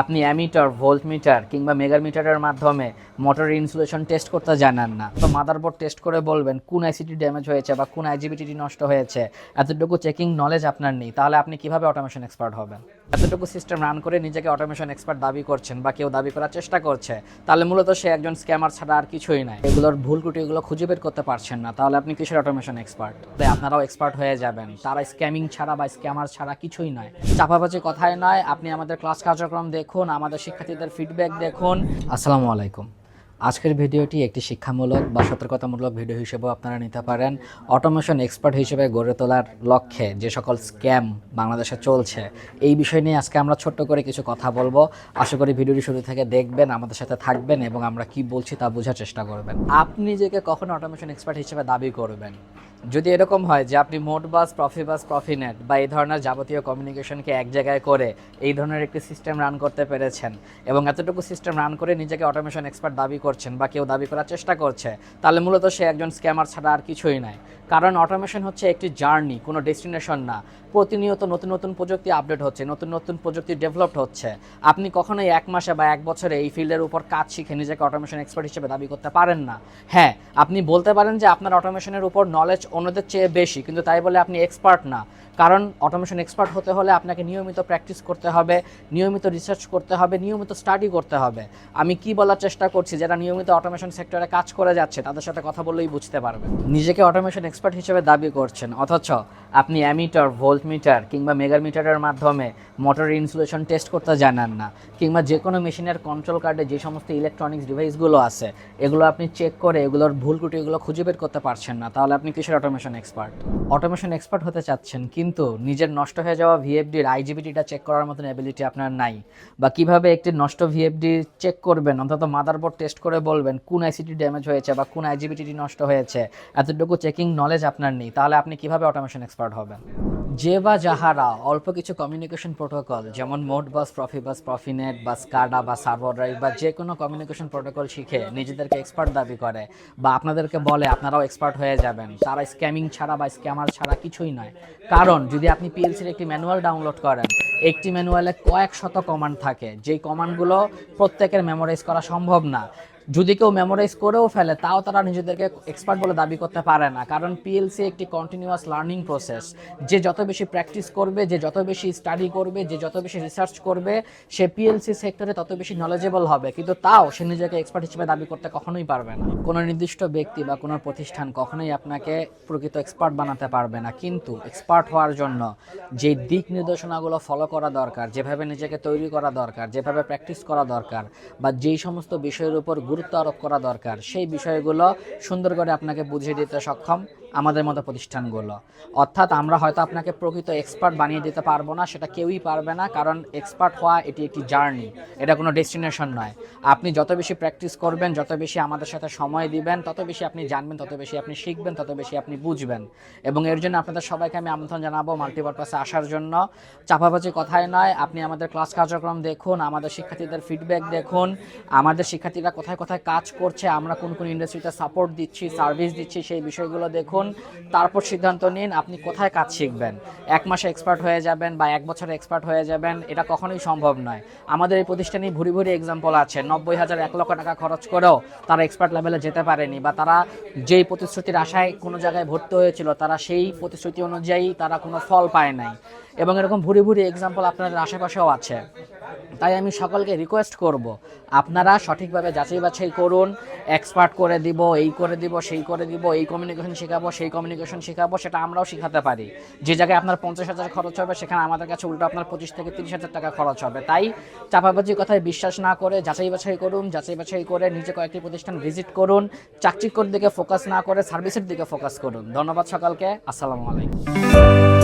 আপনি ammeter, voltmeter কিংবা মেগামিটারের মাধ্যমে মোটর ইনসুলেশন টেস্ট করতে জানান না। তো মাদারবোর্ড টেস্ট করে বলবেন কোন আইসিটি ড্যামেজ হয়েছে বা কোন আইজিবিটি নষ্ট হয়েছে। এতটুকু চেকিং নলেজ আপনার নেই। তাহলে আপনি কীভাবে অটোমেশন এক্সপার্ট হবেন? এতটুকু সিস্টেম রান করে নিজেকে অটোমেশন এক্সপার্ট দাবি করছেন বা কেউ দাবি করার চেষ্টা করছে, তাহলে মূলত সে একজন স্ক্যামার ছাড়া আর কিছুই নাই। এগুলোর ভুল ত্রুটিগুলো খুঁজে বের করতে পারছেন না, তাহলে আপনি কিসের অটোমেশন এক্সপার্ট তাই আপনারাও এক্সপার্ট হয়ে যাবেন। তারা স্ক্যামিং ছাড়া বা স্ক্যামার ছাড়া কিছুই নয়। চাপাবাজি কথায় নয়, আপনি আমাদের ক্লাস কার্যক্রম দেখুন, আমাদের শিক্ষার্থীদের ফিডব্যাক দেখুন। আসসালামু আলাইকুম। আজকের ভিডিওটি একটি শিক্ষামূলক বা সতর্কতামূলক ভিডিও হিসেবেও আপনারা নিতে পারেন। অটোমেশন এক্সপার্ট হিসেবে গড়ে তোলার লক্ষ্যে যে সকল স্ক্যাম বাংলাদেশে চলছে, এই বিষয় নিয়ে আজকে আমরা ছোট্ট করে কিছু কথা বলব। আশা করি ভিডিওটি শুরু থেকে দেখবেন, আমাদের সাথে থাকবেন এবং আমরা কি বলছি তা বোঝার চেষ্টা করবেন। আপনি নিজেকে কখন অটোমেশন এক্সপার্ট হিসেবে দাবি করবেন? যদি এরকম হয় যে আপনি মোটবাস প্রফিবাস প্রফিনেট বা এই ধরনের যাবতীয় কমিউনিকেশনকে এক জায়গায় করে এই ধরনের একটি সিস্টেম রান করতে পেরেছেন এবং এতটুকু সিস্টেম রান করে নিজেকে অটোমেশন এক্সপার্ট দাবি করছেন বা কেউ দাবি করার চেষ্টা করছে, তাহলে মূলত সে একজন স্ক্যামার ছাড়া আর কিছুই নয় কারণ অটোমেশন হচ্ছে একটি জার্নি কোনো ডেস্টিনেশন না। প্রতিনিয়ত নতুন নতুন প্রযুক্তি আপডেট হচ্ছে, নতুন নতুন প্রযুক্তি ডেভেলপড হচ্ছে। আপনি কখনোই এক মাসে বা এক বছরে এই ফিল্ডের উপর কাজ শিখে নিজেকে অটোমেশন এক্সপার্ট হিসেবে দাবি করতে পারেন না। হ্যাঁ আপনি বলতে পারেন যে আপনার অটোমেশনের উপর নলেজ অন্যদের চেয়ে বেশি কিন্তু তাই বলে আপনি এক্সপার্ট না। কারণ অটোমেশন এক্সপার্ট হতে হলে আপনাকে নিয়মিত প্র্যাকটিস করতে হবে, নিয়মিত রিসার্চ করতে হবে, নিয়মিত স্টাডি করতে হবে। আমি কি বলার চেষ্টা করছি? যারা নিয়মিত অটোমেশন সেক্টরে কাজ করে যাচ্ছে, তাদের সাথে কথা বললেই বুঝতে পারবে নিজেকে অটোমেশন এক্সপার্ট হিসেবে দাবি করছেন, অথচ আপনি অ্যামিটার ভোল্টমিটার কিংবা মেগামিটারের মাধ্যমে মোটর ইনসুলেশন টেস্ট করতে জানান না, কিংবা যে কোনো মেশিনের কন্ট্রোল কার্ডে যে সমস্ত ইলেকট্রনিক্স ডিভাইসগুলো আছে, এগুলো আপনি চেক করে এগুলোর ভুল ত্রুটিগুলো খুঁজে বের করতে পারছেন না, তাহলে আপনি কিসের অটোমেশন এক্সপার্ট অটোমেশন এক্সপার্ট হতে চাচ্ছেন, কিন্তু নিজের নষ্ট হয়ে যাওয়া ভিএফডির আইজিবিটিটা চেক করার মতন অ্যাবিলিটি আপনার নাই। বা কীভাবে একটি নষ্ট ভিএফডি চেক করবেন? অন্তত মাদারবোর্ড টেস্ট করে বলবেন কোন আইসিটি ড্যামেজ হয়েছে বা কোন আইজিবিটি নষ্ট হয়েছে। এতটুকু চেকিং নলেজ আপনার নেই। তাহলে আপনি কীভাবে অটোমেশন এক্সপার্ট হবেন? যে বা যাহারা অল্প কিছু কমিউনিকেশন প্রোটোকল যেমন মোড বাস প্রফিবাস প্রফিনেট বা স্কাডা বা সার্ভার ড্রাইভ বা যে কোনো কমিউনিকেশন প্রোটোকল শিখে নিজেদেরকে এক্সপার্ট দাবি করে বা আপনাদেরকে বলে আপনারাও এক্সপার্ট হয়ে যাবেন। তারা স্ক্যামিং ছাড়া বা স্ক্যামার ছাড়া কিছুই নয়। কারণ যদি আপনি পিএলসির একটি ম্যানুয়াল ডাউনলোড করেন, একটি ম্যানুয়ালে কয়েক শত কমান্ড থাকে। যেই কমান্ডগুলো প্রত্যেকের মেমোরাইজ করা সম্ভব না। যদি কেউ মেমোরাইজ করেও ফেলে, তাও তারা নিজেদেরকে এক্সপার্ট বলে দাবি করতে পারে না। কারণ পিএলসি একটি কন্টিনিউয়াস লার্নিং প্রসেস যে যত বেশি প্র্যাকটিস করবে, যে যত বেশি স্টাডি করবে, যে যত বেশি রিসার্চ করবে, সে পিএলসি সেক্টরে তত বেশি নলেজেবল হবে। কিন্তু তাও সে নিজেকে এক্সপার্ট হিসেবে দাবি করতে কখনোই পারবে না। কোনো নির্দিষ্ট ব্যক্তি বা কোনো প্রতিষ্ঠান কখনোই আপনাকে প্রকৃত এক্সপার্ট বানাতে পারবে না। কিন্তু এক্সপার্ট হওয়ার জন্য যে দিক নির্দেশনাগুলো ফলো করা দরকার, যেভাবে নিজেকে তৈরি করা দরকার, যেভাবে প্র্যাকটিস করা দরকার, বা যেই সমস্ত বিষয়ের উপর গুরুত্ব আরোপ করা দরকার। সেই বিষয়গুলো সুন্দর করে আপনাকে বুঝিয়ে দিতে সক্ষম আমাদের মতো প্রতিষ্ঠানগুলো। অর্থাৎ আমরা হয়তো আপনাকে প্রকৃত এক্সপার্ট বানিয়ে দিতে পারব না, সেটা কেউই পারবে না, কারণ এক্সপার্ট হওয়া এটি একটি জার্নি এটা কোনো ডেস্টিনেশন নয়। আপনি যত বেশি প্র্যাকটিস করবেন, যত বেশি আমাদের সাথে সময় দিবেন, তত বেশি আপনি জানবেন, তত বেশি আপনি শিখবেন, তত বেশি আপনি বুঝবেন। এবং এর জন্য আপনাদের সবাইকে আমি আমন্ত্রণ জানাব মাল্টিপারপাসে আসার জন্য। চাপাবাজি কথায় নয়, আপনি আমাদের ক্লাস কার্যক্রম দেখুন, আমাদের শিক্ষার্থীদের ফিডব্যাক দেখুন, আমাদের শিক্ষার্থীরা কোথায় কোথায় কাজ করছে, আমরা কোন কোন ইন্ডাস্ট্রিতে সাপোর্ট দিচ্ছি সার্ভিস দিচ্ছি, সেই বিষয়গুলো দেখুন। তারপর সিদ্ধান্ত নিন আপনি কোথায় কাজ শিখবেন। এক মাসে এক্সপার্ট হয়ে যাবেন বা এক বছরে এক্সপার্ট হয়ে যাবেন, এটা কখনোই সম্ভব নয়। আমাদের এই প্রতিষ্ঠানে ভুরি ভুরি এক্সাম্পল আছে। নব্বই হাজার এক লক্ষ টাকা খরচ করেও তারা এক্সপার্ট লেভেলে যেতে পারেনি বা তারা যেই প্রতিশ্রুতির আশায় কোনো জায়গায় ভর্তি হয়েছিল, তারা সেই প্রতিশ্রুতি অনুযায়ী তারা কোনো ফল পায় নাই। এবং এরকম ভুরি ভুরি এক্সাম্পল আপনাদের আশেপাশেও আছে। তাই আমি সকলকে রিকোয়েস্ট করব, আপনারা সঠিকভাবে যাচাই বাছাই করুন এক্সপার্ট করে দিব, এই করে দিব, সেই করে দিব, এই কমিউনিকেশন শেখাবো, সেই কমিউনিকেশন শেখাবো, সেটা আমরাও শেখাতে পারি। যে জায়গায় আপনার পঞ্চাশ হাজার খরচ হবে, সেখানে আমাদের কাছে উল্টো আপনার পঁচিশ থেকে তিরিশ হাজার টাকা খরচ হবে। তাই চাপাবাজির কথায় বিশ্বাস না করে যাচাই বাছাই করুন, যাচাই বাছাই করে নিজে কয়েকটি প্রতিষ্ঠান ভিজিট করুন, চাকচিক্যর দিকে ফোকাস না করে সার্ভিসের দিকে ফোকাস করুন। ধন্যবাদ সকালকে, আসসালামু আলাইকুম।